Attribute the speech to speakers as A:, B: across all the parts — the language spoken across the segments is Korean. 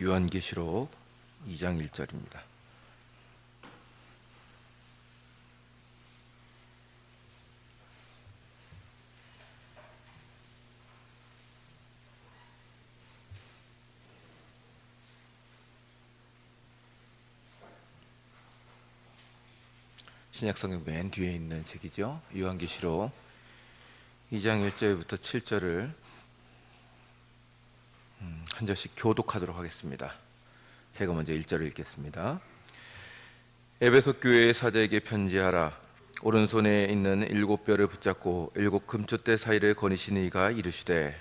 A: 요한계시록 2장 1절입니다. 신약성경 맨 뒤에 있는 책이죠. 요한계시록 2장 1절부터 7절을 음, 한 절씩 교독하도록 하겠습니다. 제가 먼저 1절을 읽겠습니다. 에베소 교회의 사자에게 편지하라. 오른손에 있는 일곱 뼈를 붙잡고 일곱 금초대 사이를 거니시는 이가 이르시되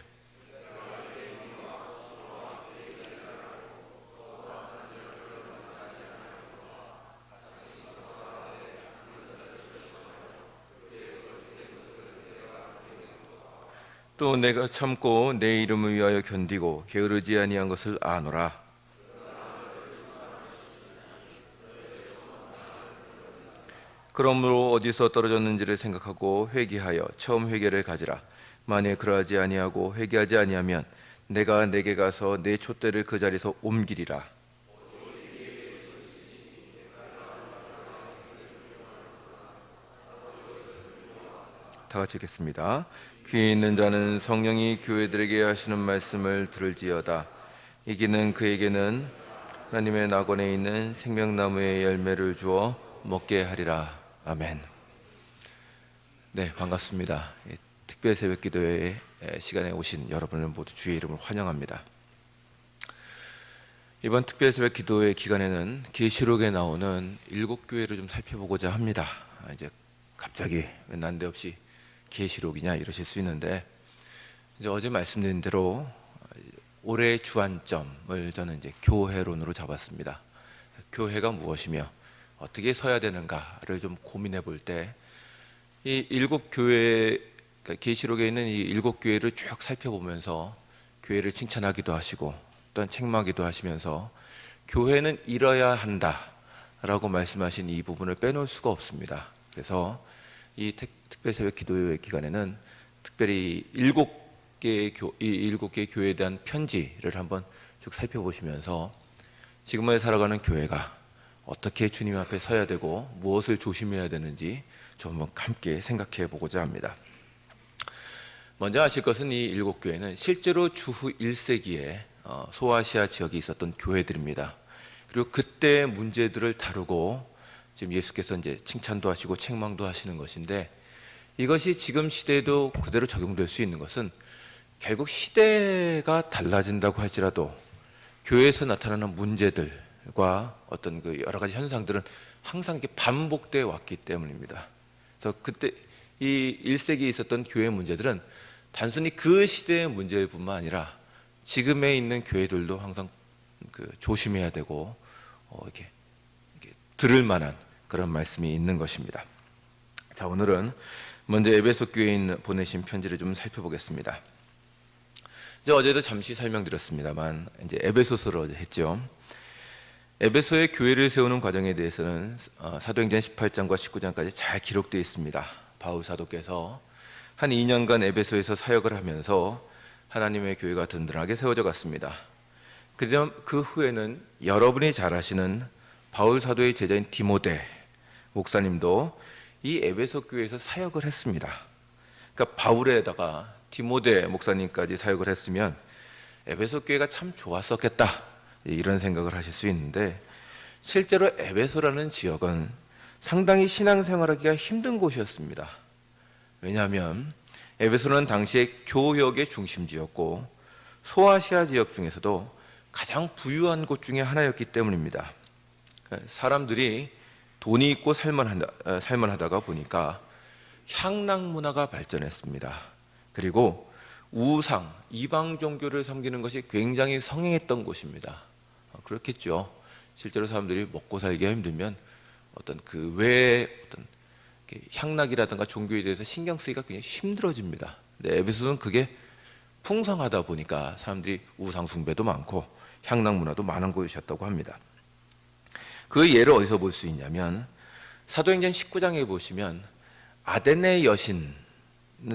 A: 또 내가 참고 내 이름을 위하여 견디고 게으르지 아니한 것을 아노라. 그러므로 어디서 떨어졌는지를 생각하고 회개하여 처음 회개를 가지라. 만일 그러하지 아니하고 회개하지 아니하면 내가 내게 가서 내 촛대를 그 자리에서 옮기리라. 다 같이 읽겠습니다. 귀에 있는 자는 성령이 교회들에게 하시는 말씀을 들을지어다. 이기는 그에게는 하나님의 낙원에 있는 생명나무의 열매를 주어 먹게 하리라. 아멘. 네, 반갑습니다. 이 특별 새벽 기도회 시간에 오신 여러분을 모두 주의 이름으로 환영합니다. 이번 특별 새벽 기도회 기간에는 계시록에 나오는 일곱 교회를 좀 살펴보고자 합니다. 아, 이제 갑자기 왜 난데없이 계시록이냐 이러실 수 있는데 이제 어제 말씀드린 대로 올해 주안점을 저는 이제 교회론으로 잡았습니다. 교회가 무엇이며 어떻게 서야 되는가를 좀 고민해 볼 때 이 일곱 교회 그러니까 계시록에 있는 이 일곱 교회를 쭉 살펴보면서 교회를 칭찬하기도 하시고 또한 책망하기도 하시면서 교회는 이뤄야 한다라고 말씀하신 이 부분을 빼놓을 수가 없습니다. 그래서 이 특, 특별 새벽 기도회 기간에는 특별히 일곱 개의 교, 이 일곱 개의 교회에 대한 편지를 한번 쭉 살펴보시면서 지금을 살아가는 교회가 어떻게 주님 앞에 서야 되고 무엇을 조심해야 되는지 좀 한번 함께 생각해 보고자 합니다. 먼저 아실 것은 이 일곱 교회는 실제로 주후 1세기에 어, 소아시아 지역에 있었던 교회들입니다. 그리고 그때 문제들을 다루고 지금 예수께서 이제 칭찬도 하시고 책망도 하시는 것인데 이것이 지금 시대에도 그대로 적용될 수 있는 것은 결국 시대가 달라진다고 할지라도 교회에서 나타나는 문제들과 어떤 그 여러 가지 현상들은 항상 이렇게 반복돼 왔기 때문입니다. 그래서 그때 이 1세기에 있었던 교회 문제들은 단순히 그 시대의 문제뿐만 아니라 지금에 있는 교회들도 항상 그 조심해야 되고 어 이렇게, 이렇게 들을 만한 그런 말씀이 있는 것입니다. 자 오늘은 먼저 에베소 있는 보내신 편지를 좀 살펴보겠습니다. 이제 어제도 잠시 설명드렸습니다만 이제 에베소서로 어제 했죠. 에베소의 교회를 세우는 과정에 대해서는 어, 사도행전 18장과 19장까지 잘 기록되어 있습니다. 바울 사도께서 한 2년간 에베소에서 사역을 하면서 하나님의 교회가 든든하게 세워져 갔습니다. 그 후에는 여러분이 잘 아시는 바울 사도의 제자인 디모데 목사님도 이 에베소 교회에서 사역을 했습니다. 그러니까 바울에다가 디모데 목사님까지 사역을 했으면 에베소 교회가 참 좋았었겠다 이런 생각을 하실 수 있는데 실제로 에베소라는 지역은 상당히 신앙생활하기가 힘든 곳이었습니다. 왜냐하면 에베소는 당시에 교역의 중심지였고 소아시아 지역 중에서도 가장 부유한 곳 중에 하나였기 때문입니다. 사람들이 돈이 있고 살만하다, 살만하다가 보니까 향락 문화가 발전했습니다. 그리고 우상, 이방 종교를 섬기는 것이 굉장히 성행했던 곳입니다. 어, 그렇겠죠. 실제로 사람들이 먹고 살기가 힘들면 어떤 그 외의 어떤 향락이라든가 종교에 대해서 신경 쓰기가 굉장히 힘들어집니다. 근데 에베소는 그게 풍성하다 보니까 사람들이 우상 숭배도 많고 향락 문화도 많은 곳이었다고 합니다. 그 예를 어디서 볼 수 있냐면 사도행전 19장에 보시면 아데네 여신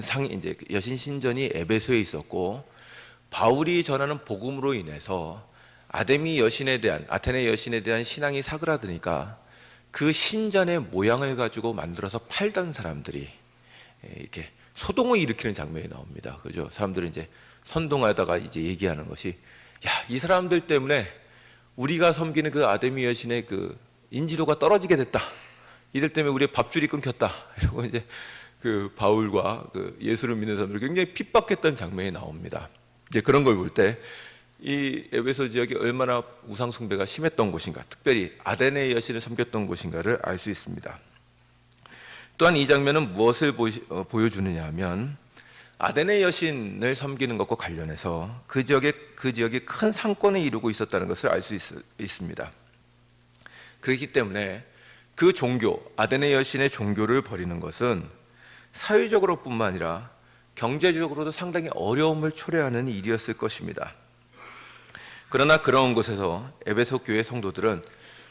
A: 상 이제 여신 신전이 에베소에 있었고 바울이 전하는 복음으로 인해서 아데미 여신에 대한 아테네 여신에 대한 신앙이 사그라드니까 그 신전의 모양을 가지고 만들어서 팔던 사람들이 예, 이렇게 소동을 일으키는 장면이 나옵니다. 그죠? 사람들은 이제 선동하다가 이제 얘기하는 것이 야, 이 사람들 때문에 우리가 섬기는 그 아데미 여신의 그 인지도가 떨어지게 됐다. 이들 때문에 우리의 밥줄이 끊겼다. 이러고 이제 그 바울과 그 예수를 믿는 사람들 굉장히 핍박했던 장면이 나옵니다. 이제 그런 걸 볼 때 이 에베소 지역이 얼마나 우상 숭배가 심했던 곳인가, 특별히 아데네 여신을 섬겼던 곳인가를 알 수 있습니다. 또한 이 장면은 무엇을 어, 보여주느냐 하면 아데네 여신을 섬기는 것과 관련해서 그 지역에 그 지역이 큰 상권을 이루고 있었다는 것을 알 수 있습니다. 그렇기 때문에 그 종교 아데네 여신의 종교를 버리는 것은 사회적으로뿐만 아니라 경제적으로도 상당히 어려움을 초래하는 일이었을 것입니다. 그러나 그런 곳에서 에베소 교회 성도들은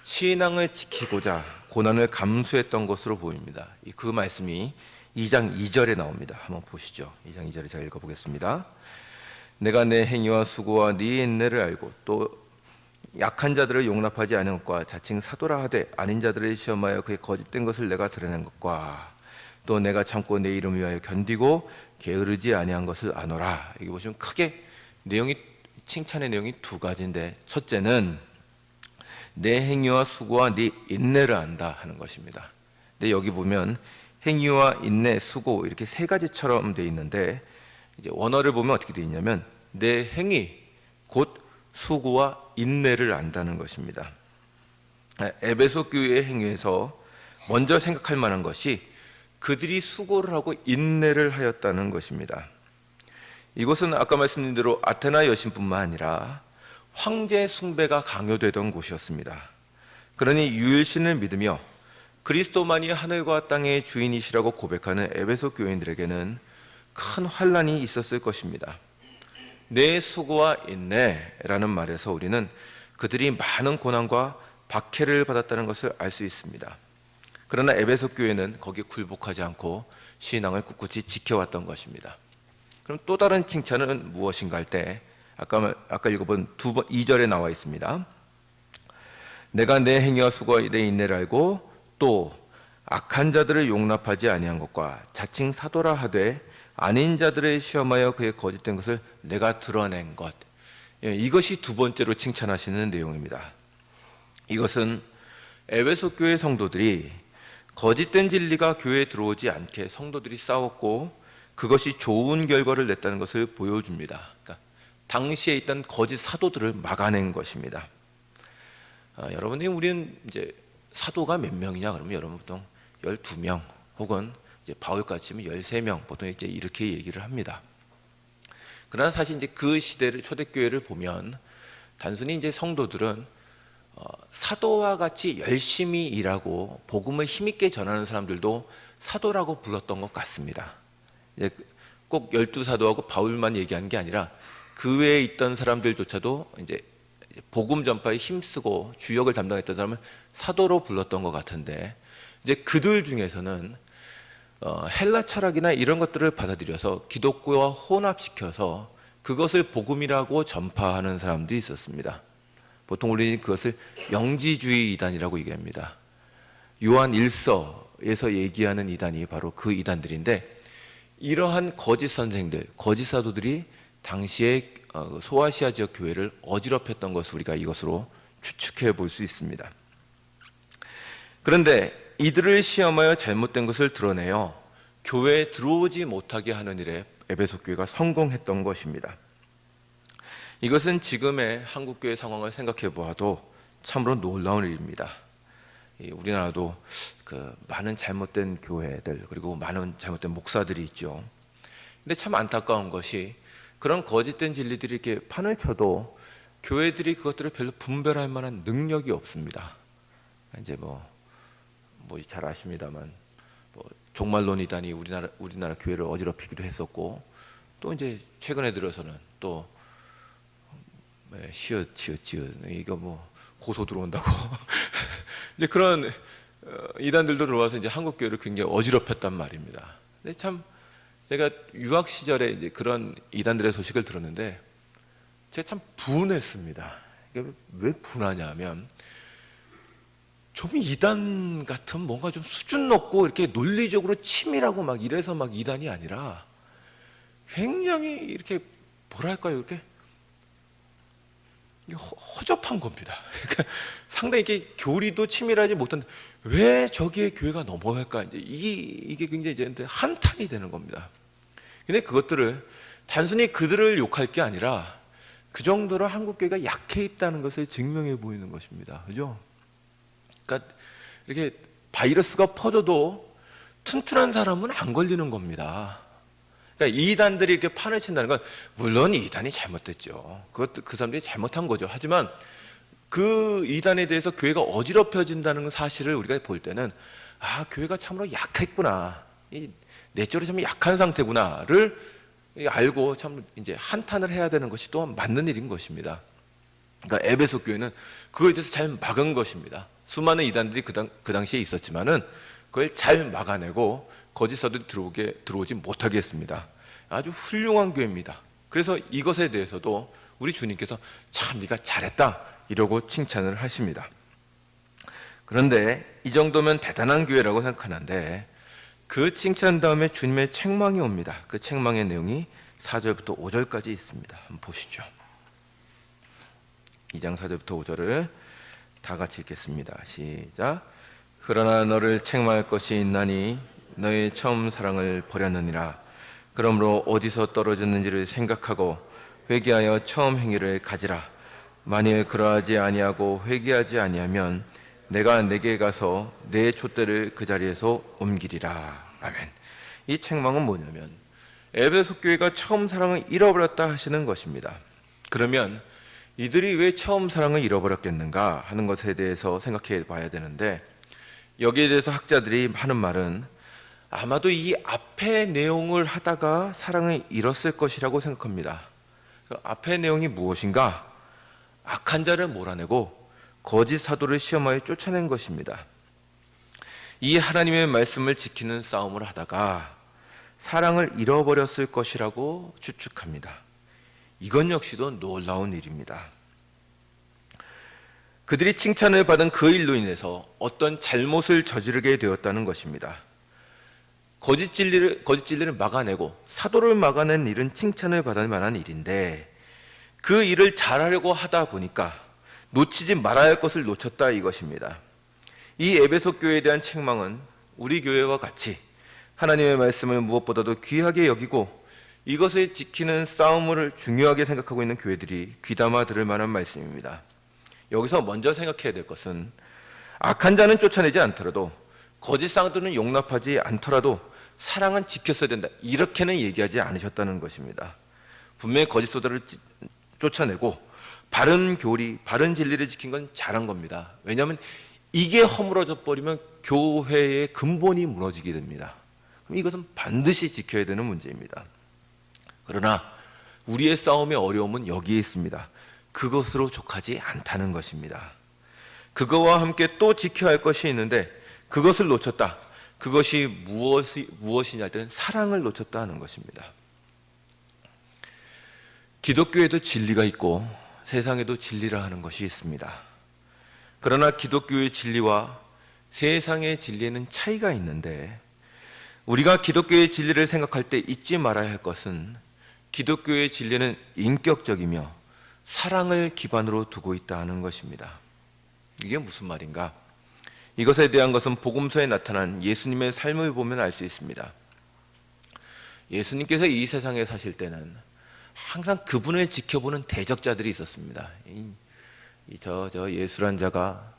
A: 신앙을 지키고자 고난을 감수했던 것으로 보입니다. 이그 말씀이 2장 2절에 나옵니다. 한번 보시죠. 2장 2절에 제가 읽어보겠습니다. 내가 내 행위와 수고와 네 인내를 알고 또 약한 자들을 용납하지 않은 것과 자칭 사도라 하되 아닌 자들을 시험하여 그의 거짓된 것을 내가 드러낸 것과 또 내가 참고 내 이름 위하여 견디고 게으르지 아니한 것을 아노라. 여기 보시면 크게 내용이 칭찬의 내용이 두 가지인데 첫째는 내 행위와 수고와 네 인내를 안다 하는 것입니다. 근데 여기 보면 행위와 인내, 수고 이렇게 세 가지처럼 돼 있는데 이제 원어를 보면 어떻게 돼 있냐면 내 행위 곧 수고와 인내를 안다는 것입니다. 에베소 교회의 행위에서 먼저 생각할 만한 것이 그들이 수고를 하고 인내를 하였다는 것입니다. 이곳은 아까 말씀드린 대로 아테나 여신뿐만 아니라 황제 숭배가 강요되던 곳이었습니다. 그러니 유일신을 믿으며 그리스도만이 하늘과 땅의 주인이시라고 고백하는 에베소 교인들에게는 큰 환란이 있었을 것입니다. 내 수고와 인내라는 말에서 우리는 그들이 많은 고난과 박해를 받았다는 것을 알 수 있습니다. 그러나 에베소 교회는 거기에 굴복하지 않고 신앙을 꿋꿋이 지켜왔던 것입니다. 그럼 또 다른 칭찬은 무엇인가 할 때 아까 아까 읽어본 두 번 2절에 나와 있습니다. 내가 내 행위와 수고와 내 인내를 알고 또 악한 자들을 용납하지 아니한 것과 자칭 사도라 하되 아닌 자들을 시험하여 그의 거짓된 것을 내가 드러낸 것. 예, 이것이 두 번째로 칭찬하시는 내용입니다. 이것은 에베소 교회 성도들이 거짓된 진리가 교회에 들어오지 않게 성도들이 싸웠고 그것이 좋은 결과를 냈다는 것을 보여줍니다. 그러니까 당시에 있던 거짓 사도들을 막아낸 것입니다. 아, 여러분이 우리는 이제 사도가 몇 명이냐 그러면 여러분 보통 12명 혹은 이제 바울같이 치면 13명 보통 이제 이렇게 얘기를 합니다. 그러나 사실 이제 그 시대를 초대교회를 보면 단순히 이제 성도들은 어, 사도와 같이 열심히 일하고 복음을 힘있게 전하는 사람들도 사도라고 불렀던 것 같습니다. 이제 꼭 열두 사도하고 바울만 얘기하는 게 아니라 그 외에 있던 사람들조차도 이제 복음 전파에 힘쓰고 주역을 담당했던 사람을 사도로 불렀던 것 같은데 이제 그들 중에서는 어, 헬라 철학이나 이런 것들을 받아들여서 기독교와 혼합시켜서 그것을 복음이라고 전파하는 사람들이 있었습니다. 보통 우리는 그것을 영지주의 이단이라고 얘기합니다. 요한 1서에서 얘기하는 이단이 바로 그 이단들인데 이러한 거짓 선생들, 거짓 사도들이 당시에 어, 소아시아 지역 교회를 어지럽혔던 것을 우리가 이것으로 추측해 볼 수 있습니다. 그런데 이들을 시험하여 잘못된 것을 드러내어 교회에 들어오지 못하게 하는 일에 에베소 교회가 성공했던 것입니다. 이것은 지금의 한국 교회 상황을 생각해 보아도 참으로 놀라운 일입니다. 우리나라도 그 많은 잘못된 교회들 그리고 많은 잘못된 목사들이 있죠. 근데 참 안타까운 것이 그런 거짓된 진리들이 이렇게 판을 쳐도 교회들이 그것들을 별로 분별할 만한 능력이 없습니다. 이제 뭐 뭐 잘 아십니다만 뭐 종말론 이단이 우리나라 우리나라 교회를 어지럽히기도 했었고 또 이제 최근에 들어서는 또 네, 시읒 치읒 치읒 이거 뭐 고소 들어온다고 이제 그런 어, 이단들도 들어와서 이제 한국 교회를 굉장히 어지럽혔단 말입니다. 근데 참 제가 유학 시절에 이제 그런 이단들의 소식을 들었는데 제가 참 분했습니다. 왜 분하냐면 좀 이단 같은 뭔가 좀 수준 높고 이렇게 논리적으로 치밀하고 막 이래서 막 이단이 아니라 굉장히 이렇게 뭐랄까요 이렇게 허접한 겁니다. 그러니까 상당히 이게 교리도 치밀하지 못한데 왜 저기에 교회가 넘어갈까 이제 이게 굉장히 이제 한탄이 되는 겁니다. 근데 그것들을 단순히 그들을 욕할 게 아니라 그 정도로 한국 교회가 약해 있다는 것을 증명해 보이는 것입니다. 그죠? 그러니까 이렇게 바이러스가 퍼져도 튼튼한 사람은 안 걸리는 겁니다. 그러니까 이단들이 이렇게 판을 친다는 건 물론 이단이 잘못됐죠. 그것 그 사람들이 잘못한 거죠. 하지만 그 이단에 대해서 교회가 어지럽혀진다는 사실을 우리가 볼 때는 아 교회가 참으로 약했구나. 이 내적으로 좀 약한 상태구나를 알고 참 이제 한탄을 해야 되는 것이 또한 맞는 일인 것입니다. 그러니까 에베소 교회는 그거에 대해서 잘 막은 것입니다. 수많은 이단들이 그, 당, 그 당시에 있었지만은 그걸 잘 막아내고 거짓 사도들이 들어오게 들어오지 못하게 했습니다. 아주 훌륭한 교회입니다. 그래서 이것에 대해서도 우리 주님께서 참 네가 잘했다 이러고 칭찬을 하십니다. 그런데 이 정도면 대단한 교회라고 생각하는데 그 칭찬 다음에 주님의 책망이 옵니다. 그 책망의 내용이 4절부터 5절까지 있습니다. 한번 보시죠. 2장 4절부터 5절을 다 같이 읽겠습니다. 시작. 그러나 너를 책망할 것이 있나니 너의 처음 사랑을 버렸느니라. 그러므로 어디서 떨어졌는지를 생각하고 회개하여 처음 행위를 가지라. 만일 그러하지 아니하고 회개하지 아니하면 내가 내게 가서 내 촛대를 그 자리에서 옮기리라. 아멘. 이 책망은 뭐냐면 에베소 교회가 처음 사랑을 잃어버렸다 하시는 것입니다. 그러면 이들이 왜 처음 사랑을 잃어버렸겠는가 하는 것에 대해서 생각해 봐야 되는데 여기에 대해서 학자들이 하는 말은 아마도 이 앞의 내용을 하다가 사랑을 잃었을 것이라고 생각합니다. 그 앞의 내용이 무엇인가? 악한 자를 몰아내고 거짓 사도를 시험하여 쫓아낸 것입니다. 이 하나님의 말씀을 지키는 싸움을 하다가 사랑을 잃어버렸을 것이라고 추측합니다. 이건 역시도 놀라운 일입니다. 그들이 칭찬을 받은 그 일로 인해서 어떤 잘못을 저지르게 되었다는 것입니다. 거짓 진리를 거짓 진리를 막아내고 사도를 막아낸 일은 칭찬을 받을 만한 일인데 그 일을 잘하려고 하다 보니까 놓치지 말아야 할 것을 놓쳤다 이것입니다. 이 에베소 교회에 대한 책망은 우리 교회와 같이 하나님의 말씀을 무엇보다도 귀하게 여기고 이것을 지키는 싸움을 중요하게 생각하고 있는 교회들이 귀담아 들을 만한 말씀입니다. 여기서 먼저 생각해야 될 것은 악한 자는 쫓아내지 않더라도 거짓 상도는 용납하지 않더라도 사랑은 지켰어야 된다. 이렇게는 얘기하지 않으셨다는 것입니다. 분명히 거짓 소도를 쫓아내고 바른 교리, 바른 진리를 지킨 건 잘한 겁니다. 왜냐하면 이게 허물어져 버리면 교회의 근본이 무너지게 됩니다. 그럼 이것은 반드시 지켜야 되는 문제입니다. 그러나 우리의 싸움의 어려움은 여기에 있습니다. 그것으로 족하지 않다는 것입니다. 그거와 함께 또 지켜야 할 것이 있는데 그것을 놓쳤다. 그것이 무엇이 무엇이냐 할 때는 사랑을 놓쳤다 하는 것입니다. 기독교에도 진리가 있고 세상에도 진리라 하는 것이 있습니다. 그러나 기독교의 진리와 세상의 진리에는 차이가 있는데 우리가 기독교의 진리를 생각할 때 잊지 말아야 할 것은 기독교의 진리는 인격적이며 사랑을 기반으로 두고 있다 하는 것입니다. 이게 무슨 말인가? 이것에 대한 것은 복음서에 나타난 예수님의 삶을 보면 알 수 있습니다. 예수님께서 이 세상에 사실 때는 항상 그분을 지켜보는 대적자들이 있었습니다. 저 저 예수란 자가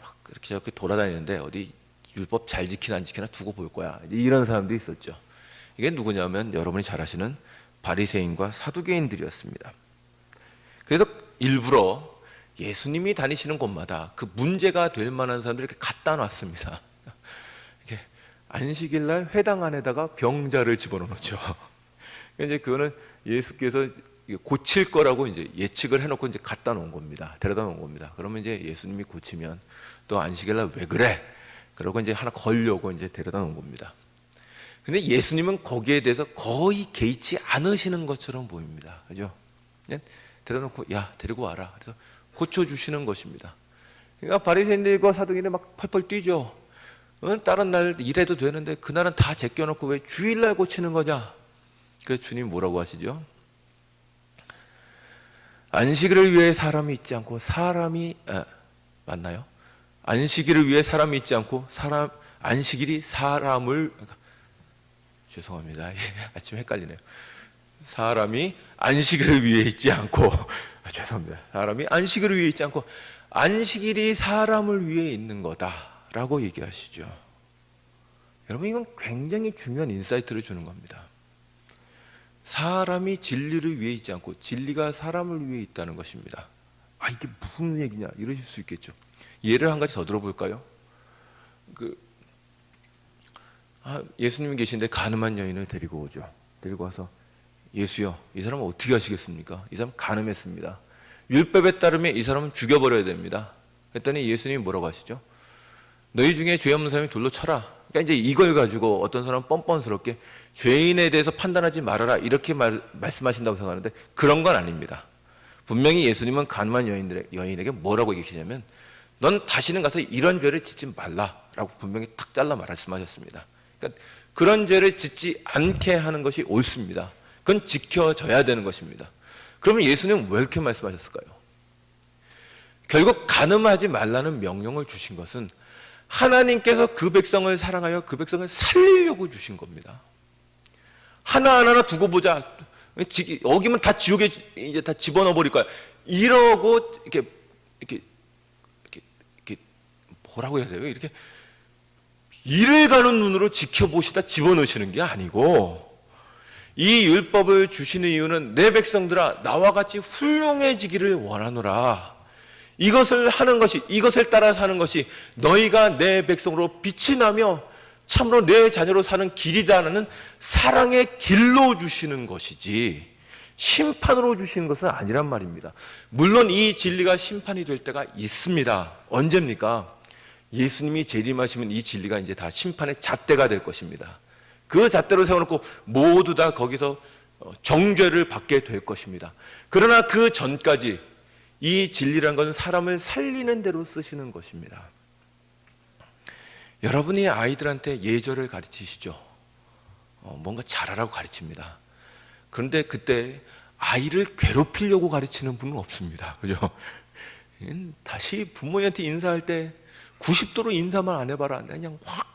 A: 막 이렇게 저렇게 돌아다니는데 어디 율법 잘 지키나 안 지키나 두고 볼 거야. 이런 사람들이 있었죠. 이게 누구냐면 여러분이 잘 아시는 바리새인과 사두개인들이었습니다. 그래서 일부러 예수님이 다니시는 곳마다 그 문제가 될 만한 사람들 이렇게 갖다 놨습니다. 이렇게 안식일 날 회당 안에다가 병자를 집어넣죠. 이제 그거는 예수께서 고칠 거라고 이제 예측을 해놓고 이제 갖다 놓은 겁니다. 데려다 놓은 겁니다. 그러면 이제 예수님이 고치면 또 안식일 날 왜 그래? 그러고 이제 하나 걸려고 이제 데려다 놓은 겁니다. 근데 예수님은 거기에 대해서 거의 개의치 않으시는 것처럼 보입니다. 그죠? 데려다 놓고 야 데리고 와라. 그래서 고쳐 주시는 것입니다. 그러니까 바리새인들과 사도인이 막 펄펄 뛰죠. 어, 다른 날 일해도 되는데 그날은 다 제껴놓고 왜 주일날 고치는 거냐? 그래서 주님 뭐라고 하시죠? 안식일을 위해 사람이 있지 않고 사람이 아, 맞나요? 안식일을 위해 사람이 있지 않고 사람 안식일이 사람을 그러니까, 죄송합니다. 아침 헷갈리네요. 사람이 안식일을 위해 있지 않고 아, 죄송합니다. 사람이 안식일을 위해 있지 않고 안식일이 사람을 위해 있는 거다라고 얘기하시죠. 여러분 이건 굉장히 중요한 인사이트를 주는 겁니다. 사람이 진리를 위해 있지 않고 진리가 사람을 위해 있다는 것입니다. 아 이게 무슨 얘기냐 이러실 수 있겠죠. 예를 한 가지 더 들어볼까요? 그 아, 예수님이 계신데 가늠한 여인을 데리고 오죠. 데리고 와서 예수요, 이 사람은 어떻게 하시겠습니까? 이 사람 가늠했습니다. 율법에 따르면 이 사람은 죽여버려야 됩니다. 그랬더니 예수님이 뭐라고 하시죠? 너희 중에 죄 없는 사람이 돌로 쳐라. 그러니까 이제 이걸 가지고 어떤 사람은 뻔뻔스럽게 죄인에 대해서 판단하지 말아라 이렇게 말, 말씀하신다고 생각하는데 그런 건 아닙니다. 분명히 예수님은 가늠한 여인들의 여인에게 뭐라고 얘기하시냐면 넌 다시는 가서 이런 죄를 짓지 말라라고 분명히 탁 잘라 말씀하셨습니다. 그러니까 그런 죄를 짓지 않게 하는 것이 옳습니다. 그건 지켜져야 되는 것입니다. 그러면 예수님은 왜 이렇게 말씀하셨을까요? 결국 가늠하지 말라는 명령을 주신 것은 하나님께서 그 백성을 사랑하여 그 백성을 살리려고 주신 겁니다. 하나하나 두고 보자. 지- 어기면 다 지옥에 지- 이제 다 집어넣어 버릴 거야. 이러고 이렇게 이렇게 이렇게 뭐라고 해야 돼요? 이렇게 이를 가는 눈으로 지켜보시다 집어넣으시는 게 아니고 이 율법을 주시는 이유는 내 백성들아 나와 같이 훌륭해지기를 원하노라. 이것을 하는 것이 이것을 따라 사는 것이 너희가 내 백성으로 빛이 나며 참으로 내 자녀로 사는 길이다라는 사랑의 길로 주시는 것이지 심판으로 주시는 것은 아니란 말입니다. 물론 이 진리가 심판이 될 때가 있습니다. 언제입니까? 예수님이 재림하시면 이 진리가 이제 다 심판의 잣대가 될 것입니다. 그 잣대로 세워놓고 모두 다 거기서 어, 정죄를 받게 될 것입니다. 그러나 그 전까지 이 진리란 것은 사람을 살리는 대로 쓰시는 것입니다. 여러분이 아이들한테 예절을 가르치시죠. 어, 뭔가 잘하라고 가르칩니다. 그런데 그때 아이를 괴롭히려고 가르치는 분은 없습니다. 그죠? 음, 다시 부모님한테 인사할 때 90도로 인사만 안 해봐라. 그냥 확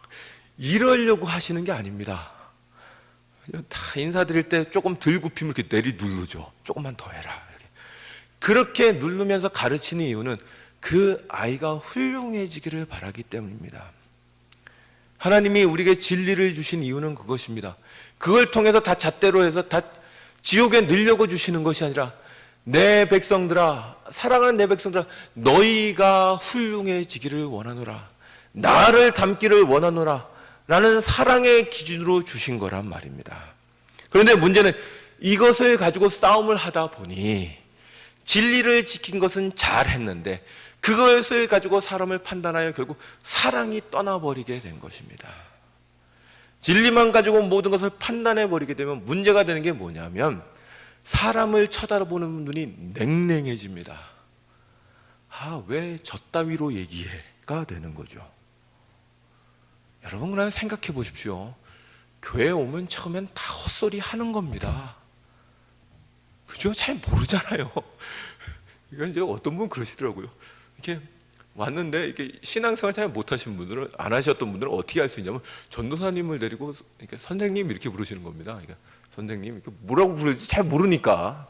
A: 이러려고 하시는 게 아닙니다. 다 인사드릴 때 조금 덜 굽히면 이렇게 내리 누르죠. 조금만 더 해라. 그렇게 누르면서 가르치는 이유는 그 아이가 훌륭해지기를 바라기 때문입니다. 하나님이 우리에게 진리를 주신 이유는 그것입니다. 그걸 통해서 다 잣대로 해서 다 지옥에 넣으려고 주시는 것이 아니라 내 백성들아 사랑하는 내 백성들아 너희가 훌륭해지기를 원하노라 나를 닮기를 원하노라 라는 사랑의 기준으로 주신 거란 말입니다. 그런데 문제는 이것을 가지고 싸움을 하다 보니 진리를 지킨 것은 잘했는데 그것을 가지고 사람을 판단하여 결국 사랑이 떠나버리게 된 것입니다. 진리만 가지고 모든 것을 판단해 버리게 되면 문제가 되는 게 뭐냐면 사람을 쳐다보는 눈이 냉랭해집니다. 아, 왜 저 따위로 얘기해가 되는 거죠. 여러분 그냥 생각해 보십시오. 교회 오면 처음엔 다 헛소리 하는 겁니다. 그죠? 잘 모르잖아요. 이건 이제 어떤 분 그러시더라고요. 이렇게 왔는데 이렇게 신앙생활 잘 못하신 분들은 안 하셨던 분들은 어떻게 할 수 있냐면 전도사님을 데리고 이렇게 선생님 이렇게 부르시는 겁니다. 그러니까 선생님 이렇게 뭐라고 부르지 잘 모르니까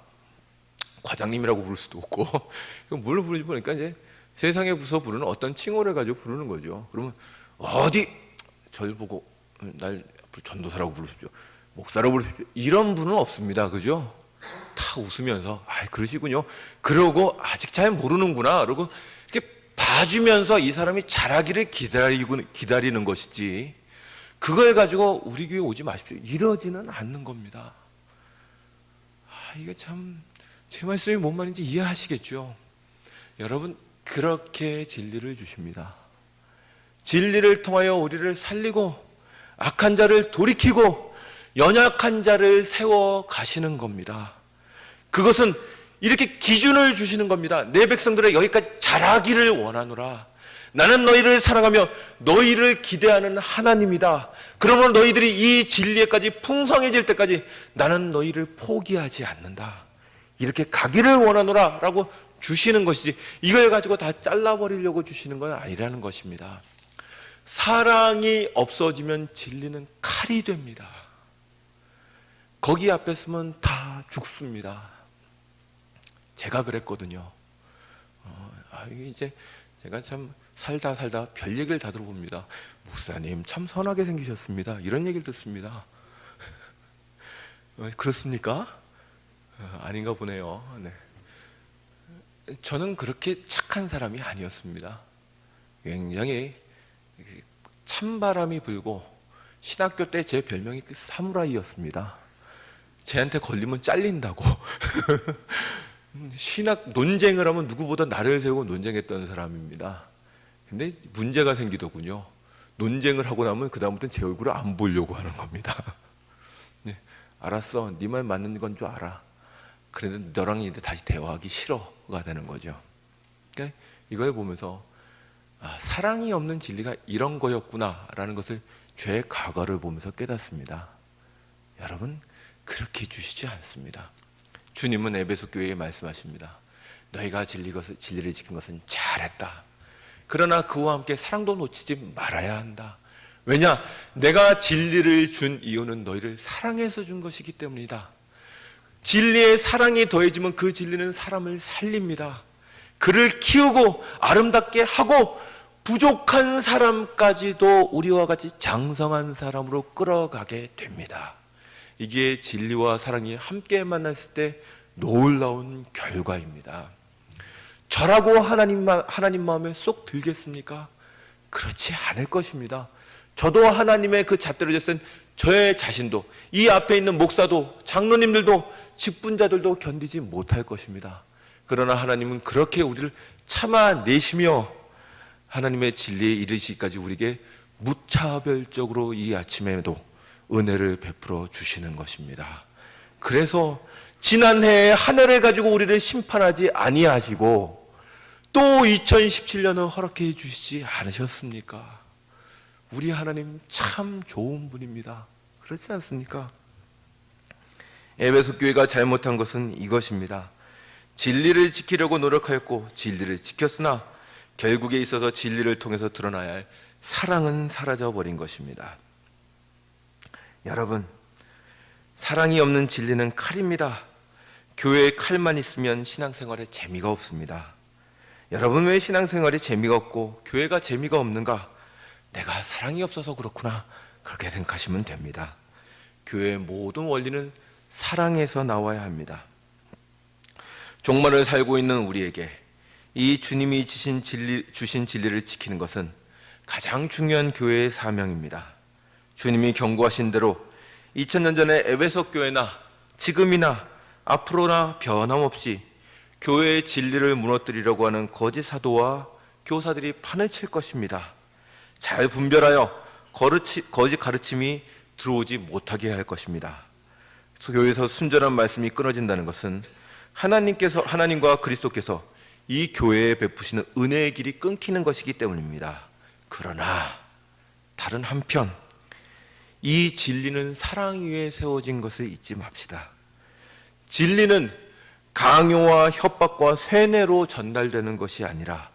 A: 과장님이라고 부를 수도 없고 이거 뭘로 부르지 보니까 이제 세상에 부서 부르는 어떤 칭호를 가지고 부르는 거죠. 그러면 어디 절 보고 날 전도사라고 부르십시오. 목사라고 부르십시오. 이런 분은 없습니다. 그죠? 다 웃으면서 아 그러시군요. 그러고 아직 잘 모르는구나. 그러고 이렇게 봐주면서 이 사람이 잘하기를 기다리고 기다리는 것이지. 그걸 가지고 우리 교회 오지 마십시오. 이러지는 않는 겁니다. 아 이게 참 제 말씀이 뭔 말인지 이해하시겠죠? 여러분 그렇게 진리를 주십니다. 진리를 통하여 우리를 살리고 악한 자를 돌이키고 연약한 자를 세워 가시는 겁니다. 그것은 이렇게 기준을 주시는 겁니다. 내 백성들의 여기까지 자라기를 원하노라. 나는 너희를 사랑하며 너희를 기대하는 하나님이다. 그러므로 너희들이 이 진리에까지 풍성해질 때까지 나는 너희를 포기하지 않는다. 이렇게 가기를 원하노라 라고 주시는 것이지 이걸 가지고 다 잘라버리려고 주시는 건 아니라는 것입니다. 사랑이 없어지면 진리는 칼이 됩니다. 거기 앞에 서면 다 죽습니다. 제가 그랬거든요. 어, 아, 이제 제가 참 살다 살다 별 얘기를 다 들어봅니다. 목사님 참 선하게 생기셨습니다. 이런 얘기를 듣습니다. 어, 그렇습니까? 어, 아닌가 보네요. 네. 저는 그렇게 착한 사람이 아니었습니다. 굉장히 찬바람이 불고 신학교 때 제 별명이 그 사무라이였습니다. 쟤한테 걸리면 잘린다고. 신학 논쟁을 하면 누구보다 나를 세우고 논쟁했던 사람입니다. 근데 문제가 생기더군요. 논쟁을 하고 나면 그 다음부터는 제 얼굴을 안 보려고 하는 겁니다. 네, 알았어. 네 말 맞는 건 줄 알아. 그래도 너랑 이제 다시 대화하기 싫어가 되는 거죠. 그러니까 이걸 보면서 아, 사랑이 없는 진리가 이런 거였구나라는 것을 죄의 과거를 보면서 깨닫습니다. 여러분 그렇게 주시지 않습니다. 주님은 에베소 교회에 말씀하십니다. 너희가 진리를 지킨 것은 잘했다. 그러나 그와 함께 사랑도 놓치지 말아야 한다. 왜냐? 내가 진리를 준 이유는 너희를 사랑해서 준 것이기 때문이다. 진리의 사랑이 더해지면 그 진리는 사람을 살립니다. 그를 키우고 아름답게 하고 부족한 사람까지도 우리와 같이 장성한 사람으로 끌어가게 됩니다. 이게 진리와 사랑이 함께 만났을 때 놀라운 결과입니다. 저라고 하나님, 하나님 마음에 쏙 들겠습니까? 그렇지 않을 것입니다. 저도 하나님의 그 잣대로 졌은 저의 자신도 이 앞에 있는 목사도 장로님들도 직분자들도 견디지 못할 것입니다. 그러나 하나님은 그렇게 우리를 참아내시며 하나님의 진리에 이르시기까지 우리에게 무차별적으로 이 아침에도 은혜를 베풀어 주시는 것입니다. 그래서 지난해에 한 해를 가지고 우리를 심판하지 아니하시고 또 2017년은 허락해 주시지 않으셨습니까? 우리 하나님 참 좋은 분입니다. 그렇지 않습니까? 에베소 교회가 잘못한 것은 이것입니다. 진리를 지키려고 노력하였고 진리를 지켰으나 결국에 있어서 진리를 통해서 드러나야 할 사랑은 사라져 버린 것입니다. 여러분, 사랑이 없는 진리는 칼입니다. 교회에 칼만 있으면 신앙생활에 재미가 없습니다. 여러분 왜 신앙생활에 재미가 없고 교회가 재미가 없는가? 내가 사랑이 없어서 그렇구나. 그렇게 생각하시면 됩니다. 교회의 모든 원리는 사랑에서 나와야 합니다. 종말을 살고 있는 우리에게 이 주님이 주신, 진리, 주신 진리를 지키는 것은 가장 중요한 교회의 사명입니다. 주님이 경고하신 대로 2000년 전에 에베소 교회나 지금이나 앞으로나 변함없이 교회의 진리를 무너뜨리려고 하는 거짓 사도와 교사들이 판을 칠 것입니다. 잘 분별하여 거짓 가르침이 들어오지 못하게 할 것입니다. 교회에서 순전한 말씀이 끊어진다는 것은 하나님께서 하나님과 그리스도께서 이 교회에 베푸시는 은혜의 길이 끊기는 것이기 때문입니다. 그러나 다른 한편 이 진리는 사랑 위에 세워진 것을 잊지 맙시다. 진리는 강요와 협박과 세뇌로 전달되는 것이 아니라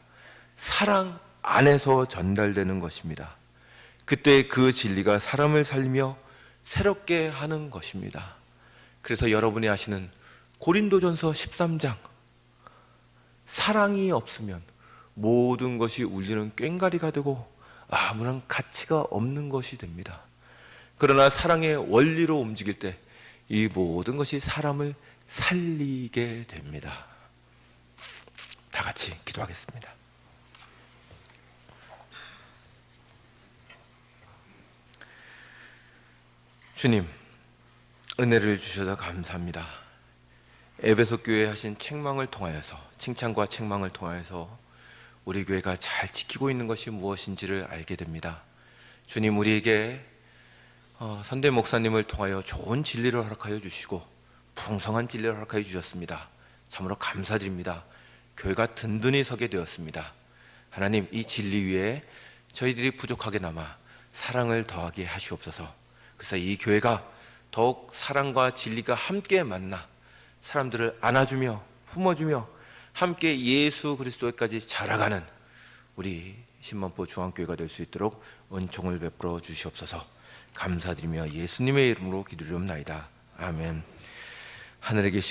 A: 사랑 안에서 전달되는 것입니다. 그때 그 진리가 사람을 살리며 새롭게 하는 것입니다. 그래서 여러분이 아시는 고린도전서 13장 사랑이 없으면 모든 것이 울리는 꽹가리가 되고 아무런 가치가 없는 것이 됩니다. 그러나 사랑의 원리로 움직일 때 이 모든 것이 사람을 살리게 됩니다. 다 같이 기도하겠습니다. 주님, 은혜를 주셔서 감사합니다. 에베소 교회 하신 책망을 통하여서 칭찬과 책망을 통하여서 우리 교회가 잘 지키고 있는 것이 무엇인지를 알게 됩니다. 주님 우리에게 어, 선대 목사님을 통하여 좋은 진리를 허락하여 주시고 풍성한 진리를 허락하여 주셨습니다. 참으로 감사드립니다. 교회가 든든히 서게 되었습니다. 하나님 이 진리 위에 저희들이 부족하게 남아 사랑을 더하게 하시옵소서. 그래서 이 교회가 더욱 사랑과 진리가 함께 만나 사람들을 안아주며 품어주며 함께 예수 그리스도까지 자라가는 우리 신만포 중앙교회가 될 수 있도록 은총을 베풀어 주시옵소서. 감사드리며 예수님의 이름으로 기도드리옵나이다. 아멘. 하늘에 계신